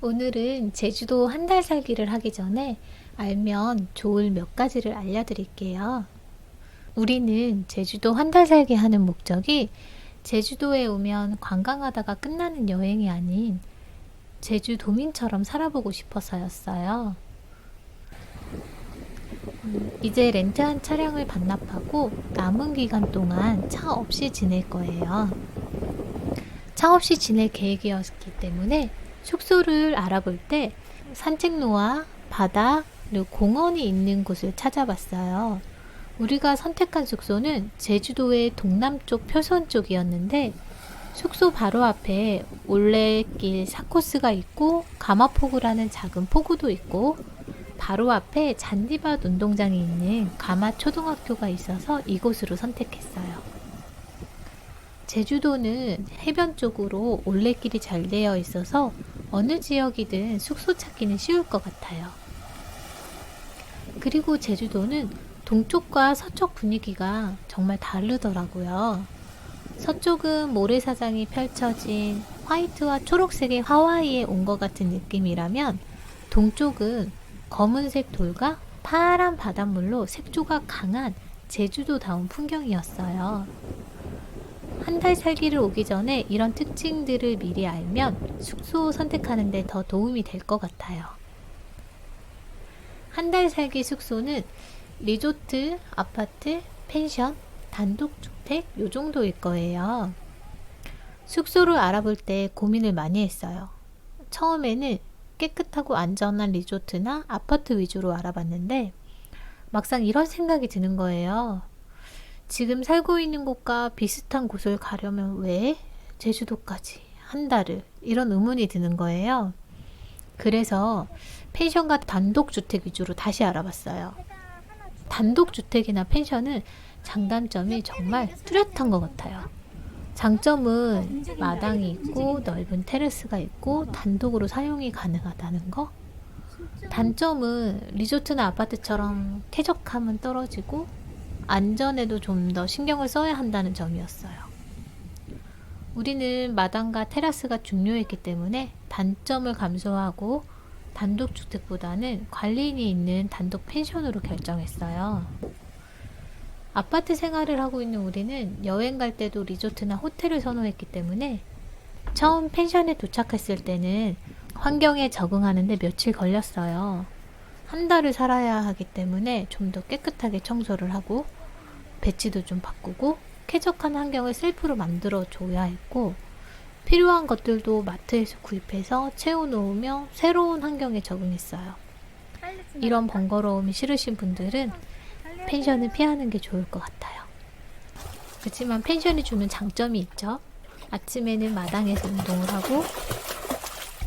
오늘은 제주도 한 달 살기를 하기 전에 알면 좋을 몇 가지를 알려드릴게요. 우리는 제주도 한 달 살기 하는 목적이 제주도에 오면 관광하다가 끝나는 여행이 아닌 제주도민처럼 살아보고 싶어서였어요. 음, 이제 렌트한 차량을 반납하고 남은 기간 동안 차 없이 지낼 거예요. 차 없이 지낼 계획이었기 때문에 숙소를 알아볼 때 산책로와 바다 그리고 공원이 있는 곳을 찾아봤어요. 우리가 선택한 숙소는 제주도의 동남쪽 표선 쪽이었는데 숙소 바로 앞에 올레길 4코스가 있고 가마포구라는 작은 포구도 있고 바로 앞에 잔디밭 운동장이 있는 가마 초등학교가 있어서 이곳으로 선택했어요. 제주도는 해변 쪽으로 올레길이 잘 되어 있어서 어느 지역이든 숙소 찾기는 쉬울 것 같아요. 그리고 제주도는 동쪽과 서쪽 분위기가 정말 다르더라고요. 서쪽은 모래사장이 펼쳐진 화이트와 초록색의 하와이에 온 것 같은 느낌이라면 동쪽은 검은색 돌과 파란 바닷물로 색조가 강한 제주도다운 풍경이었어요. 한 달 살기를 오기 전에 이런 특징들을 미리 알면 숙소 선택하는 데 더 도움이 될 것 같아요. 한 달 살기 숙소는 리조트, 아파트, 펜션, 단독주택 요 정도일 거예요. 숙소를 알아볼 때 고민을 많이 했어요. 처음에는 깨끗하고 안전한 리조트나 아파트 위주로 알아봤는데 막상 이런 생각이 드는 거예요. 지금 살고 있는 곳과 비슷한 곳을 가려면 왜 제주도까지 한 달을 이런 의문이 드는 거예요. 그래서 펜션과 단독주택 위주로 다시 알아봤어요. 단독주택이나 펜션은 장단점이 정말 뚜렷한 것 같아요. 장점은 마당이 있고 넓은 테라스가 있고 단독으로 사용이 가능하다는 거. 단점은 리조트나 아파트처럼 쾌적함은 떨어지고 안전에도 좀 더 신경을 써야 한다는 점이었어요. 우리는 마당과 테라스가 중요했기 때문에 단점을 감소하고 단독주택보다는 관리인이 있는 단독 펜션으로 결정했어요. 아파트 생활을 하고 있는 우리는 여행 갈 때도 리조트나 호텔을 선호했기 때문에 처음 펜션에 도착했을 때는 환경에 적응하는데 며칠 걸렸어요. 한 달을 살아야 하기 때문에 좀 더 깨끗하게 청소를 하고 배치도 좀 바꾸고 쾌적한 환경을 셀프로 만들어 줘야 했고 필요한 것들도 마트에서 구입해서 채워놓으며 새로운 환경에 적응했어요. 이런 번거로움이 싫으신 분들은 펜션을 피하는 게 좋을 것 같아요. 그렇지만 펜션이 주는 장점이 있죠. 아침에는 마당에서 운동을 하고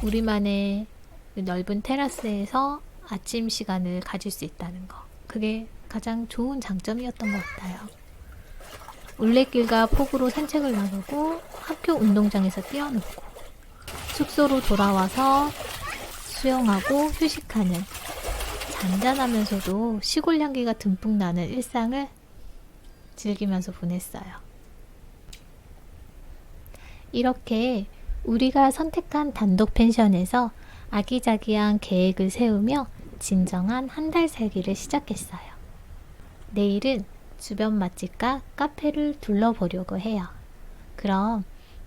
우리만의 넓은 테라스에서 아침 시간을 가질 수 있다는 거. 그게 가장 좋은 장점이었던 것 같아요. 올레길과 폭으로 산책을 나가고 학교 운동장에서 뛰어놀고 숙소로 돌아와서 수영하고 휴식하는 잔잔하면서도 시골 향기가 듬뿍 나는 일상을 즐기면서 보냈어요. 이렇게 우리가 선택한 단독 펜션에서 아기자기한 계획을 세우며 진정한 한 달 살기를 시작했어요. 내일은 주변 맛집과 카페를 둘러보려고 해요. 그럼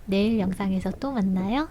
내일 영상에서 또 만나요.